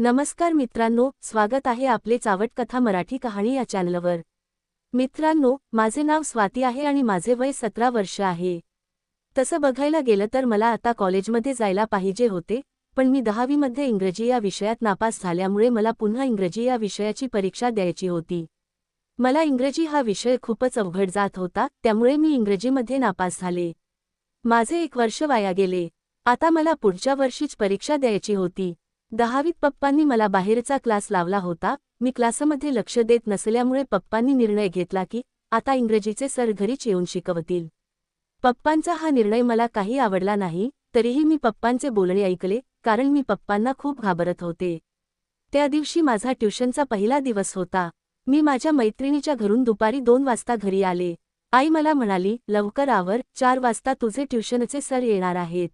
नमस्कार मित्रांनो स्वागत आहे आपले चावट कथा मराठी कहाणी या चॅनलवर. मित्रांनो माझे नाव स्वाती आहे आणि माझे वय सतरा वर्ष आहे. तसं बघायला गेलं तर मला आता कॉलेजमध्ये जायला पाहिजे होते पण मी दहावीमध्ये इंग्रजी या विषयात नापास झाल्यामुळे मला पुन्हा इंग्रजी या विषयाची परीक्षा द्यायची होती. मला इंग्रजी हा विषय खूपच अवघड जात होता त्यामुळे मी इंग्रजीमध्ये नापास झाले. माझे एक वर्ष वाया गेले. आता मला पुढच्या वर्षीच परीक्षा द्यायची होती. दहावीत पप्पांनी मला बाहेरचा क्लास लावला होता. मी क्लासमध्ये लक्ष देत नसल्यामुळे पप्पांनी निर्णय घेतला की आता इंग्रजीचे सर घरीच येऊन शिकवतील. पप्पांचा हा निर्णय मला काही आवडला नाही तरीही मी पप्पांचे बोलणे ऐकले कारण मी पप्पांना खूप घाबरत होते. त्या दिवशी माझा ट्युशनचा पहिला दिवस होता. मी माझ्या मैत्रिणीच्या घरून दुपारी दोन वाजता घरी आले. आई मला म्हणाली लवकर आवर चार वाजता तुझे ट्युशनचे सर येणार आहेत.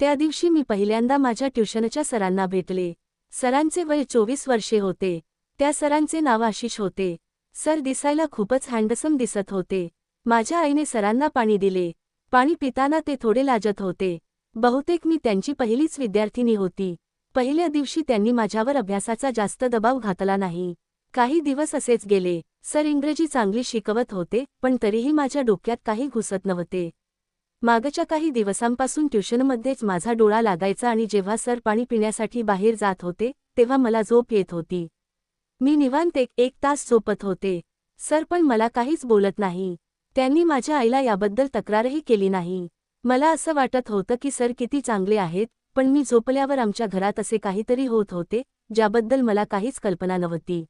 त्या दिवशी मी पहिल्यांदा माझ्या ट्युशनच्या सरांना भेटले. सरांचे वय चोवीस वर्षे होते. त्या सरांचे नाव आशिष होते. सर दिसायला खूपच हँडसम दिसत होते. माझ्या आईने सरांना पाणी दिले. पाणी पिताना ते थोडे लाजत होते. बहुतेक मी त्यांची पहिलीच विद्यार्थिनी होती. पहिल्या दिवशी त्यांनी माझ्यावर अभ्यासाचा जास्त दबाव घातला नाही. काही दिवस असेच गेले. सर इंग्रजी चांगली शिकवत होते पण तरीही माझ्या डोक्यात काही घुसत नव्हते. मागच्या काही दिवसांपासून ट्युशनमध्येच माझा डोळा लागायचा आणि जेव्हा सर पाणी पिण्यासाठी बाहेर जात होते तेव्हा मला झोप येत होती. मी निवांत एक एक तास झोपत होते. सर पण मला काहीच बोलत नाही. त्यांनी माझ्या आईला याबद्दल तक्रारही केली नाही. मला असं वाटत होतं की सर किती चांगले आहेत पण मी झोपल्यावर आमच्या घरात असे काहीतरी होत होते ज्याबद्दल मला काहीच कल्पना नव्हती.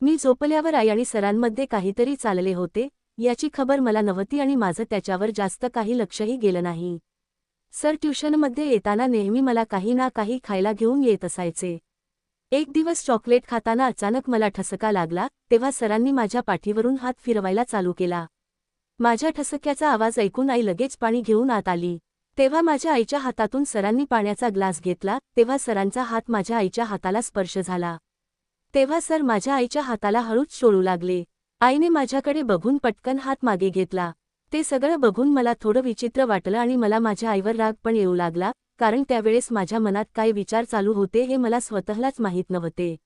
मी झोपल्यावर आई आणि सरांमध्ये काहीतरी चालले होते याची खबर मला नव्हती आणि माझं त्याच्यावर जास्त काही लक्षही गेलं नाही. सर ट्युशनमध्ये येताना नेहमी मला काही ना काही खायला घेऊन येत असायचे. एक दिवस चॉकलेट खाताना अचानक मला ठसका लागला तेव्हा सरांनी माझ्या पाठीवरून हात फिरवायला चालू केला. माझ्या ठसक्याचा आवाज ऐकून आई लगेच पाणी घेऊन आत आली. तेव्हा माझ्या आईच्या हातातून सरांनी पाण्याचा ग्लास घेतला तेव्हा सरांचा हात माझ्या आईच्या हाताला स्पर्श झाला. तेव्हा सर माझ्या आईच्या हाताला हळूच सोडू लागले. आईने माझ्याकडे बघून पटकन हात मागे घेतला. ते सगळं बघून मला थोडं विचित्र वाटलं आणि मला माझ्या आईवर राग पण येऊ लागला कारण त्यावेळेस माझ्या मनात काय विचार चालू होते हे मला स्वतःलाच माहीत नव्हते.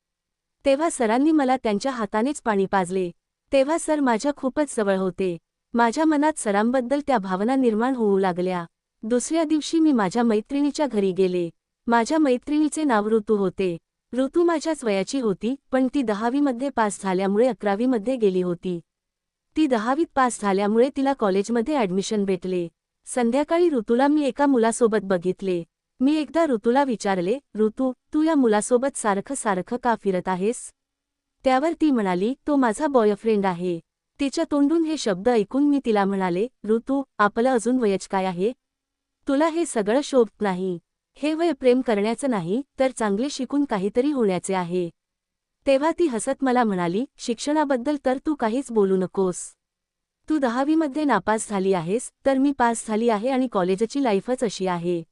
तेव्हा सरांनी मला त्यांच्या हातानेच पाणी पाजले. तेव्हा सर माझ्या खूपच जवळ होते. माझ्या मनात सरांबद्दल त्या भावना निर्माण होऊ लागल्या. दुसऱ्या दिवशी मी माझ्या मैत्रिणीच्या घरी गेले. माझ्या मैत्रिणीचे नाव ऋतू होते. ऋतू माझ्याच वयाची होती पण ती दहावीमध्ये पास झाल्यामुळे अकरावीमध्ये गेली होती. ती दहावीत पास झाल्यामुळे तिला कॉलेजमध्ये ॲडमिशन भेटले. संध्याकाळी ऋतूला मी एका मुलासोबत बघितले. मी एकदा ऋतूला विचारले ऋतू तू या मुलासोबत सारखं सारखं का फिरत आहेस? त्यावर ती म्हणाली तो माझा बॉयफ्रेंड आहे. तिच्या तोंडून हे शब्द ऐकून मी तिला म्हणाले ऋतू आपलं अजून वयच काय आहे? तुला हे सगळं शोभत नाही. हे वय प्रेम करण्याचं नाही तर चांगले शिकून काहीतरी होण्याचे आहे. तेव्हा ती हसत मला म्हणाली शिक्षणाबद्दल तर तू काहीच बोलू नकोस. तू दहावीमध्ये नापास झाली आहेस तर मी पास झाली आहे आणि कॉलेजची लाईफच अशी आहे.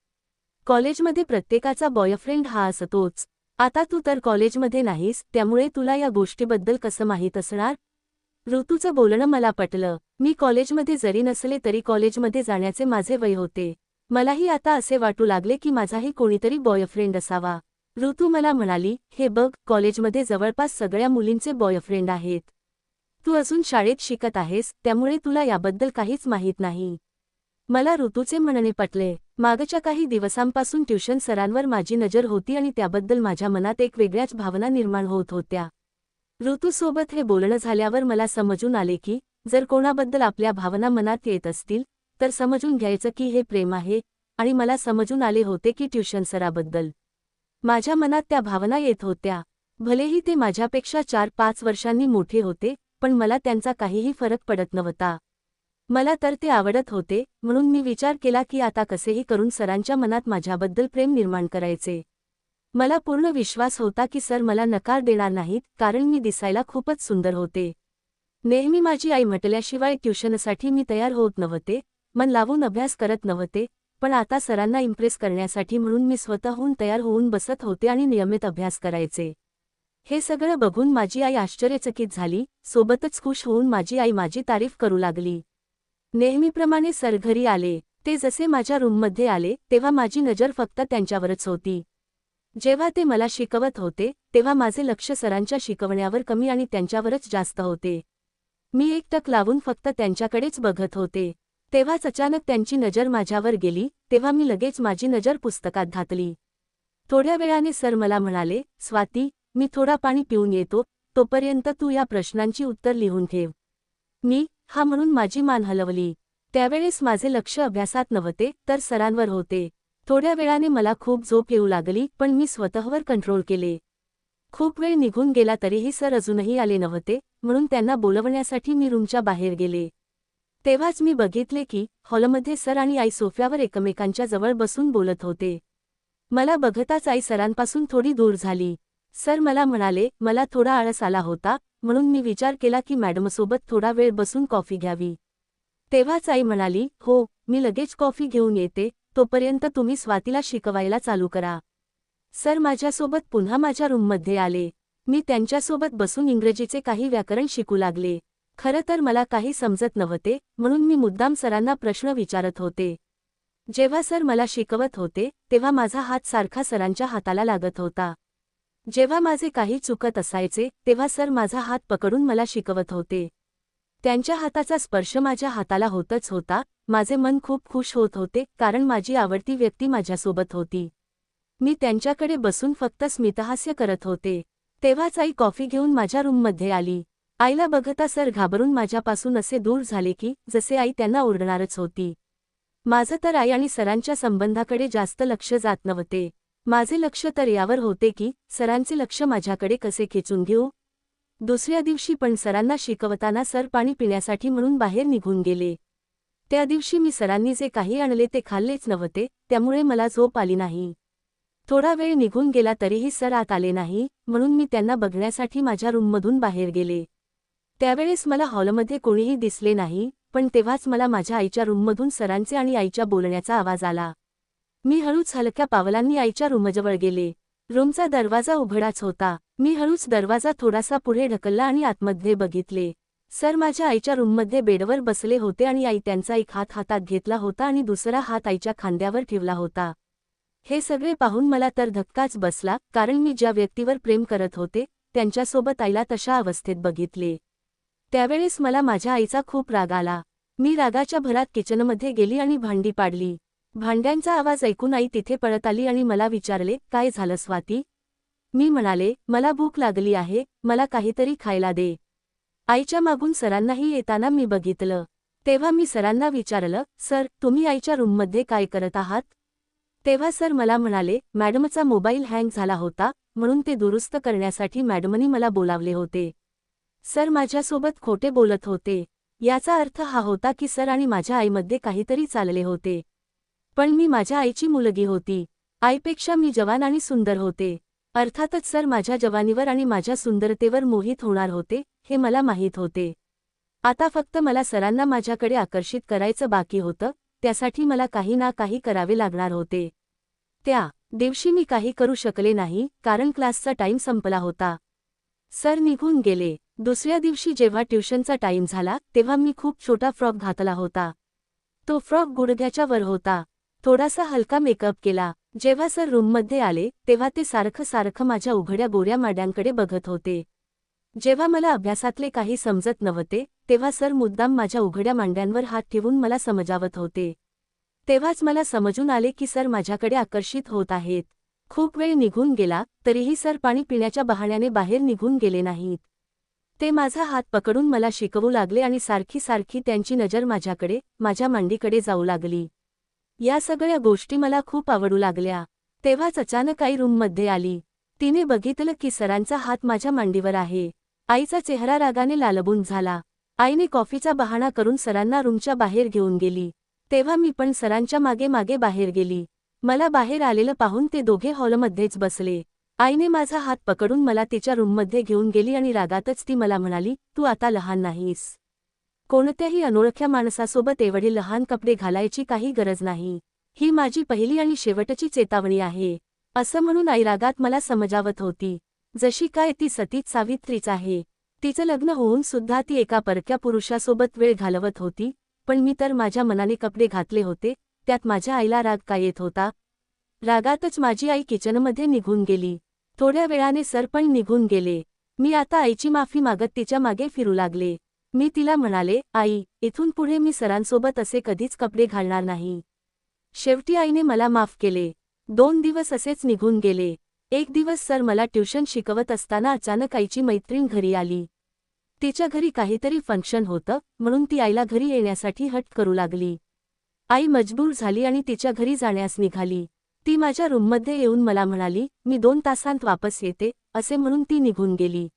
कॉलेजमध्ये प्रत्येकाचा बॉयफ्रेंड हा असतोच. आता तू तर कॉलेजमध्ये नाहीस त्यामुळे तुला या गोष्टीबद्दल कसं माहीत असणार? ऋतूचं बोलणं मला पटलं. मी कॉलेजमध्ये जरी नसले तरी कॉलेजमध्ये जाण्याचे माझे वय होते. मलाही आता असे वाटू लागले की माझाही कोणीतरी बॉयफ्रेंड असावा. ऋतू मला म्हणाली हे बघ कॉलेजमध्ये जवळपास सगळ्या मुलींचे बॉयफ्रेंड आहेत. तू अजून शाळेत शिकत आहेस त्यामुळे तुला याबद्दल काहीच माहीत नाही. मला ऋतूचे म्हणणे पटले. मागच्या काही दिवसांपासून ट्युशन सरांवर माझी नजर होती आणि त्याबद्दल माझ्या मनात एक वेगळ्याच भावना निर्माण होत होत्या. ऋतूसोबत हे बोलणं झाल्यावर मला समजून आले की जर कोणाबद्दल आपल्या भावना मनात येत असतील तर समजून घ्यायचं की हे प्रेम आहे आणि मला समजून आले होते की ट्युशन सराबद्दल. माझ्या मनात त्या भावना येत होत्या. भलेही ते माझ्यापेक्षा चार पाच वर्षांनी मोठे होते पण मला त्यांचा काहीही फरक पडत नव्हता. मला तर ते आवडत होते म्हणून मी विचार केला की आता कसेही करून सरांच्या मनात माझ्याबद्दल प्रेम निर्माण करायचे. मला पूर्ण विश्वास होता की सर मला नकार देणार नाहीत कारण मी दिसायला खूपच सुंदर होते. नेहमी माझी आई म्हटल्याशिवाय ट्युशनसाठी मी तयार होत नव्हते मन लावून अभ्यास करत नव्हते पण आता सरांना इम्प्रेस करण्यासाठी म्हणून मी स्वतःहून तयार होऊन बसत होते आणि नियमित अभ्यास करायचे. हे सगळं बघून माझी आई आश्चर्यचकित झाली सोबतच खुश होऊन माझी आई माझी तारीफ करू लागली. नेहमीप्रमाणे सर घरी आले ते जसे माझ्या रूममध्ये आले तेव्हा माझी नजर फक्त त्यांच्यावरच होती. जेव्हा ते मला शिकवत होते तेव्हा माझे लक्ष सरांच्या शिकवण्यावर कमी आणि त्यांच्यावरच जास्त होते. मी एक टक लावून फक्त त्यांच्याकडेच बघत होते. तेव्हाच अचानक त्यांची नजर माझ्यावर गेली तेव्हा मी लगेच माझी नजर पुस्तकात घातली. थोड्या वेळाने सर मला म्हणाले स्वाती मी थोडा पाणी पिऊन येतो तोपर्यंत तू या प्रश्नांची उत्तर लिहून ठेव. मी हा म्हणून माझी मान हलवली. त्यावेळेस माझे लक्ष अभ्यासात नव्हते तर सरांवर होते. थोड्या वेळाने मला खूप झोप येऊ लागली पण मी स्वतःवर कंट्रोल केले. खूप वेळ निघून गेला तरीही सर अजूनही आले नव्हते म्हणून त्यांना बोलवण्यासाठी मी रूमच्या बाहेर गेले. तेव्हाच मी बघितले की हॉलमध्ये सर आणि आई सोफ्यावर एकमेकांच्या जवळ बसून बोलत होते. मला बघताच आई सरांपासून थोडी दूर झाली. सर मला म्हणाले मला थोडा आळस आला होता म्हणून मी विचार केला की मॅडमसोबत थोडा वेळ बसून कॉफी घ्यावी. तेव्हाच आई म्हणाली हो मी लगेच कॉफी घेऊन येते तोपर्यंत तुम्ही स्वातीला शिकवायला चालू करा. सर माझ्यासोबत पुन्हा माझ्या रूममध्ये आले. मी त्यांच्यासोबत बसून इंग्रजीचे काही व्याकरण शिकू लागले. खरं तर मला काही समजत नव्हते म्हणून मी मुद्दाम सरांना प्रश्न विचारत होते. जेव्हा सर मला शिकवत होते तेव्हा माझा हात सारखा सरांच्या हाताला लागत होता. जेव्हा माझे काही चुकत असायचे तेव्हा सर माझा हात पकडून मला शिकवत होते. त्यांच्या हाताचा स्पर्श माझ्या हाताला होतच होता माझे मन खूप खुश होत होते कारण माझी आवडती व्यक्ती माझ्यासोबत होती. मी त्यांच्याकडे बसून फक्त स्मितहास्य करत होते. तेव्हाच आई कॉफी घेऊन माझ्या रूममध्ये आली. आईला बघता सर घाबरून माझ्यापासून असे दूर झाले की जसे आई त्यांना ओरडणारच होती. माझं तर आई आणि सरांच्या संबंधाकडे जास्त लक्ष जात नव्हते. माझे लक्ष तर यावर होते की सरांचे लक्ष माझ्याकडे कसे खेचून घेऊ? दुसऱ्या दिवशी पण सरांना शिकवताना सर पाणी पिण्यासाठी म्हणून बाहेर निघून गेले. त्या दिवशी मी सरांनी जे काही आणले ते खाल्लेच नव्हते त्यामुळे मला झोप आली नाही. थोडा वेळ निघून गेला तरीही सर आत आले नाही म्हणून मी त्यांना बघण्यासाठी माझ्या रूममधून बाहेर गेले. त्यावेळेस मला हॉलमध्ये कोणीही दिसले नाही पण तेव्हाच मला माझ्या आईच्या रूममधून सरांचे आणि आईच्या बोलण्याचा आवाज आला. मी हळूच हलक्या पावलांनी आईच्या रूमजवळ गेले. रूमचा दरवाजा उघडाच होता. मी हळूच दरवाजा थोडासा पुढे ढकलला आणि आतमध्ये बघितले. सर माझ्या आईच्या रूममध्ये बेडवर बसले होते आणि आई त्यांचा एक हात हातात घेतला होता आणि दुसरा हात आईच्या खांद्यावर ठेवला होता. हे सगळे पाहून मला तर धक्काच बसला कारण मी ज्या व्यक्तीवर प्रेम करत होते त्यांच्यासोबत आईला तशा अवस्थेत बघितले. त्यावेळेस मला माझ्या आईचा खूप राग आला. मी रागाच्या भरात किचनमध्ये गेली आणि भांडी पाडली. भांड्यांचा आवाज ऐकून आई तिथे पळत आली आणि मला विचारले काय झालं स्वाती? मी म्हणाले मला भूक लागली आहे मला काहीतरी खायला दे. आईच्या मागून सरांनाही येताना मी बघितलं. तेव्हा मी सरांना विचारलं सर तुम्ही आईच्या रूममध्ये काय करत आहात? तेव्हा सर मला म्हणाले मॅडमचा मोबाईल हँग झाला होता म्हणून ते दुरुस्त करण्यासाठी मॅडमनी मला बोलावले होते. सर माझ्यासोबत खोटे बोलत होते. याचा अर्थ हा होता की सर आणि माझ्या आईमध्ये काहीतरी चालले होते. पण मी माझ्या आईची मुलगी होती. आईपेक्षा मी जवान आणि सुंदर होते. अर्थातच सर माझ्या जवानीवर आणि माझ्या सुंदरतेवर मोहित होणार होते हे मला माहीत होते. आता फक्त मला सरांना माझ्याकडे आकर्षित करायचं बाकी होतं त्यासाठी मला काही ना काही करावे लागणार होते. त्या दिवशी मी काही करू शकले नाही कारण क्लासचा टाईम संपला होता. सर निघून गेले. दुसऱ्या दिवशी जेव्हा ट्युशनचा टाईम झाला तेव्हा मी खूप छोटा फ्रॉक घातला होता. तो फ्रॉक गुडघ्याच्या वर होता. थोडासा हलका मेकअप केला. जेव्हा सर रूममध्ये आले तेव्हा ते सारखं सारखं माझ्या उघड्या गोऱ्या माड्यांकडे बघत होते. जेव्हा मला अभ्यासातले काही समजत नव्हते तेव्हा सर मुद्दाम माझ्या उघड्या मांड्यांवर हात ठेवून मला समजावत होते. तेव्हाच मला समजून आले की सर माझ्याकडे आकर्षित होत आहेत. खूप वेळ निघून गेला तरीही सर पाणी पिण्याच्या बहाण्याने बाहेर निघून गेले नाहीत. ते माझा हात पकडून मला शिकवू लागले आणि सारखी सारखी त्यांची नजर माझ्याकडे माझ्या मांडीकडे जाऊ लागली. या सगळ्या गोष्टी मला खूप आवडू लागल्या. तेव्हाच अचानक आई रूममध्ये आली. तिने बघितलं की सरांचा हात माझ्या मांडीवर आहे. आईचा चेहरा रागाने लालबून झाला. आईने कॉफीचा बहाणा करून सरांना रूमच्या बाहेर घेऊन गेली. तेव्हा मी पण सरांच्या मागे मागे बाहेर गेली. मला बाहेर आलेलं पाहून ते दोघे हॉलमध्येच बसले. आईने माझा हात पकडून मला तिच्या रूममध्ये घेऊन गेली आणि रागातच ती मला म्हणाली तू आता लहान नाहीस. कोणत्याही अनोळख्या माणसासोबत एवढे लहान कपडे घालायची काही गरज नाही. ही माझी पहिली आणि शेवटची चेतावणी आहे. असं म्हणून आई रागात मला समजावत होती. जशी काय ती सतीच सावित्रीच आहे. तिचं लग्न होऊन सुद्धा ती एका परक्या पुरुषासोबत वेळ घालवत होती पण मी तर माझ्या मनाने कपडे घातले होते त्यात माझ्या आईला राग का येत होता? रागातच माझी आई किचनमध्ये निघून गेली. थोड्या वेळाने सर पण निघून गेले. मी आता आईची माफी मागत तिच्यामागे फिरू लागले. मी तिला म्हणाले आई इथून पुढे मी सरांसोबत असे कधीच कपडे घालणार नाही. शेवटी आईने मला माफ केले. दोन दिवस असेच निघून गेले. एक दिवस सर मला ट्युशन शिकवत असताना अचानक आईची मैत्रीण घरी आली. तिच्या घरी काहीतरी फंक्शन होतं म्हणून ती आईला घरी येण्यासाठी हट करू लागली. आई मजबूर झाली आणि तिच्या घरी जाण्यास निघाली. ती माझ्या रूममध्ये येऊन मला म्हणाली मी दोन तासांत वापस येते असे म्हणून ती निघून गेली.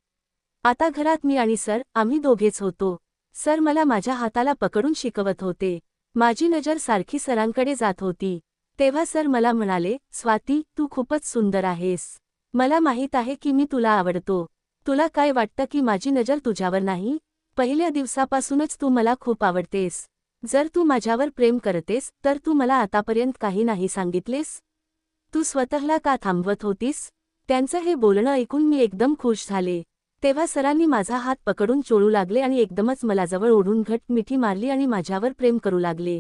आता घरात मी आणि सर आम्ही दोघेच होतो. सर मला माझ्या हाताला पकडून शिकवत होते. माझी नजर सारखी सरांकडे जात होती. तेव्हा सर मला म्हणाले स्वाती तू खूपच सुंदर आहेस. मला माहीत आहे की मी तुला आवडतो. तुला काय वाटतं की माझी नजर तुझ्यावर नाही? पहिल्या दिवसापासूनच तू मला खूप आवडतेस. जर तू माझ्यावर प्रेम करतेस तर तू मला आतापर्यंत काही नाही सांगितलेस. तू स्वतःला का थांबवत होतीस? त्यांचं हे बोलणं ऐकून मी एकदम खुश झाले. तेव्हा सरांनी माझा हात पकडून चोळू लागले आणि एकदमच मला जवळ ओढून घट मिठी मारली आणि माझ्यावर प्रेम करू लागले.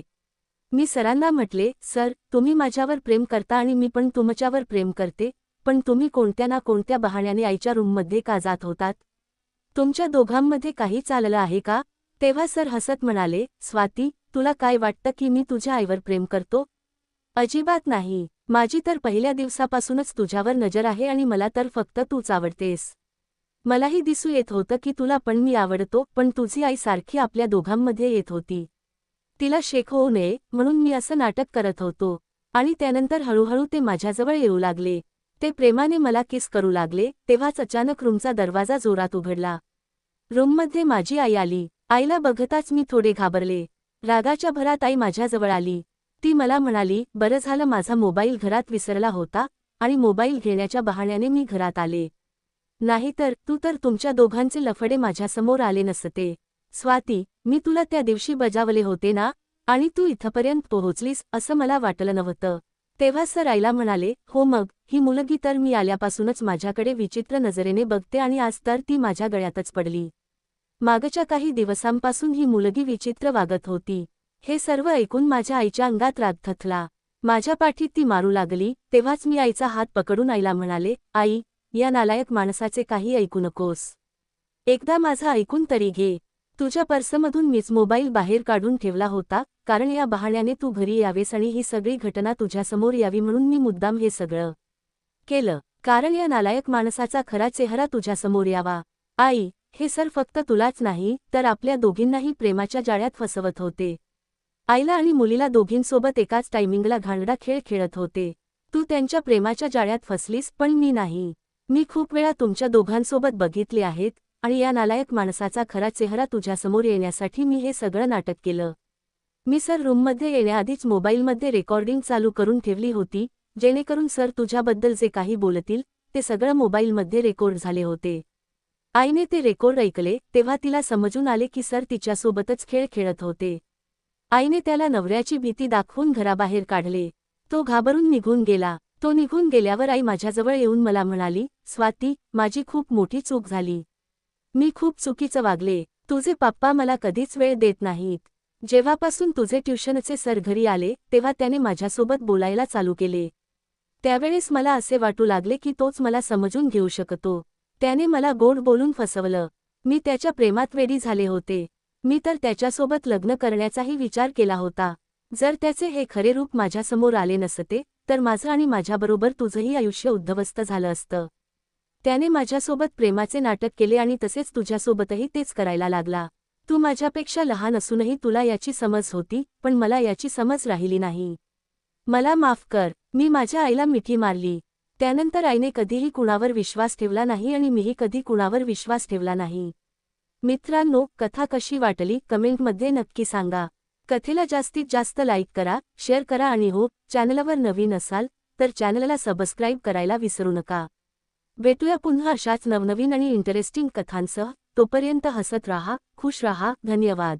मी सरांना म्हटले सर तुम्ही माझ्यावर प्रेम करता आणि मी पण तुमच्यावर प्रेम करते पण तुम्ही कोणत्या ना कोणत्या बहाण्याने आईच्या रूममध्ये का जात होतात? तुमच्या दोघांमध्ये काही चाललं आहे का? तेव्हा सर हसत म्हणाले स्वाती तुला काय वाटतं की मी तुझ्या आईवर प्रेम करतो? अजिबात नाही. माझी तर पहिल्या दिवसापासूनच तुझ्यावर नजर आहे आणि मला तर फक्त तूच आवडतेस. मलाही दिसू येत होतं की तुला पण मी आवडतो पण तुझी आई सारखी आपल्या दोघांमध्ये येत होती. तिला शेख होऊ नये म्हणून मी असं नाटक करत होतो. आणि त्यानंतर हळूहळू ते माझ्याजवळ येऊ लागले. ते प्रेमाने मला किस करू लागले तेव्हाच अचानक रूमचा दरवाजा जोरात उघडला. रूममध्ये माझी आई आली. आईला बघताच मी थोडे घाबरले. रागाच्या भरात आई माझ्याजवळ आली. ती मला म्हणाली बरं झालं माझा मोबाईल घरात विसरला होता आणि मोबाईल घेण्याच्या बहाण्याने मी घरात आले. नाहीतर तू तर तुमच्या दोघांचे लफडे माझ्यासमोर आले नसते. स्वाती मी तुला त्या दिवशी बजावले होते ना? आणि तू इथपर्यंत पोहोचलीस असं मला वाटलं नव्हतं. तेव्हा सर आईला म्हणाले हो मग ही मुलगी तर मी आल्यापासूनच माझ्याकडे विचित्र नजरेने बघते आणि आज तर ती माझ्या गळ्यातच पडली. मागच्या काही दिवसांपासून ही मुलगी विचित्र वागत होती. हे सर्व ऐकून माझ्या आईच्या अंगात राग थथला माझ्या पाठीत ती मारू लागली तेव्हाच मी आईचा हात पकडून आईला म्हणाले आई या नालायक माणसाचे काही ऐकू नकोस. एकदा माझा ऐकून तरी घे. तुझ्या पर्समधून मीच मोबाईल बाहेर काढून ठेवला होता कारण या बहाण्याने तू घरी यावेस आणि ही सगळी घटना तुझ्यासमोर यावी म्हणून मी मुद्दाम हे सगळं केलं. कारण या नालायक माणसाचा खरा चेहरा तुझ्यासमोर यावा. आई हे सर फक्त तुलाच नाही तर आपल्या दोघींनाही प्रेमाच्या जाळ्यात फसवत होते. आईला आणि मुलीला दोघींसोबत एकाच टायमिंगला घाणडा खेळ खेळत होते. तू त्यांच्या प्रेमाच्या जाळ्यात फसलीस पण मी नाही. मी खूप वेळा तुमच्या दोघांसोबत बघितले आहेत आणि या नालायक माणसाचा खरा चेहरा तुझ्यासमोर येण्यासाठी मी हे सगळं नाटक केलं. मी सर रूममध्ये येण्याआधीच मोबाईलमध्ये रेकॉर्डिंग चालू करून ठेवली होती जेणेकरून सर तुझ्याबद्दल जे काही बोलतील ते सगळं मोबाईलमध्ये रेकॉर्ड झाले होते. आईने ते रेकॉर्ड ऐकले तेव्हा तिला समजून आले की सर तिच्यासोबतच खेळ खेळत होते. आईने त्याला नवऱ्याची भीती दाखवून घराबाहेर काढले. तो घाबरून निघून गेला. तो निघून गेल्यावर आई माझ्याजवळ येऊन मला म्हणाली स्वाती माझी खूप मोठी चूक झाली. मी खूप चुकीचं वागले. तुझे पप्पा मला कधीच वेळ देत नाहीत. जेव्हापासून तुझे ट्युशनचे सर घरी आले तेव्हा त्याने माझ्यासोबत बोलायला चालू केले. त्यावेळेस मला असे वाटू लागले की तोच मला समजून घेऊ शकतो. त्याने मला गोड बोलून फसवलं. मी त्याच्या प्रेमात वेडी झाले होते. मी तर त्याच्यासोबत लग्न करण्याचाही विचार केला होता. जर त्याचे हे खरे रूप माझ्यासमोर आले नसते तर माझं आणि माझ्याबरोबर तुझंही आयुष्य उद्धवस्त झालं असतं. त्याने माझ्यासोबत प्रेमाचे नाटक केले आणि तसेच तुझ्यासोबतही तेच करायला लागला. तू माझ्यापेक्षा लहान असूनही तुला याची समज होती पण मला याची समज राहिली नाही. मला माफ कर. मी माझ्या आईला मिठी मारली. त्यानंतर आईने कधीही कुणावर विश्वास ठेवला नाही आणि मीही कधी कुणावर विश्वास ठेवला नाही. मित्रांनो कथा कशी वाटली? कमेंटमध्ये नक्की सांगा. कथेला जास्तीत जास्त लाईक करा शेअर करा आणि हो चॅनलवर नवीन असाल तर चॅनलला सबस्क्राईब करायला विसरू नका. भेटूया पुन्हा अशाच नवनवीन आणि इंटरेस्टिंग कथांसह. तोपर्यंत हसत राहा खुश राहा. धन्यवाद.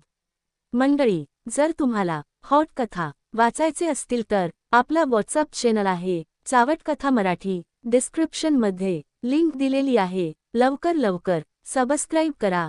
मंडळी जर तुम्हाला हॉट कथा वाचायचे असतील तर आपला व्हॉट्सअप चॅनल आहे. चावट कथा मराठी डिस्क्रिप्शनमध्ये लिंक दिलेली आहे. लवकर लवकर सबस्क्राईब करा.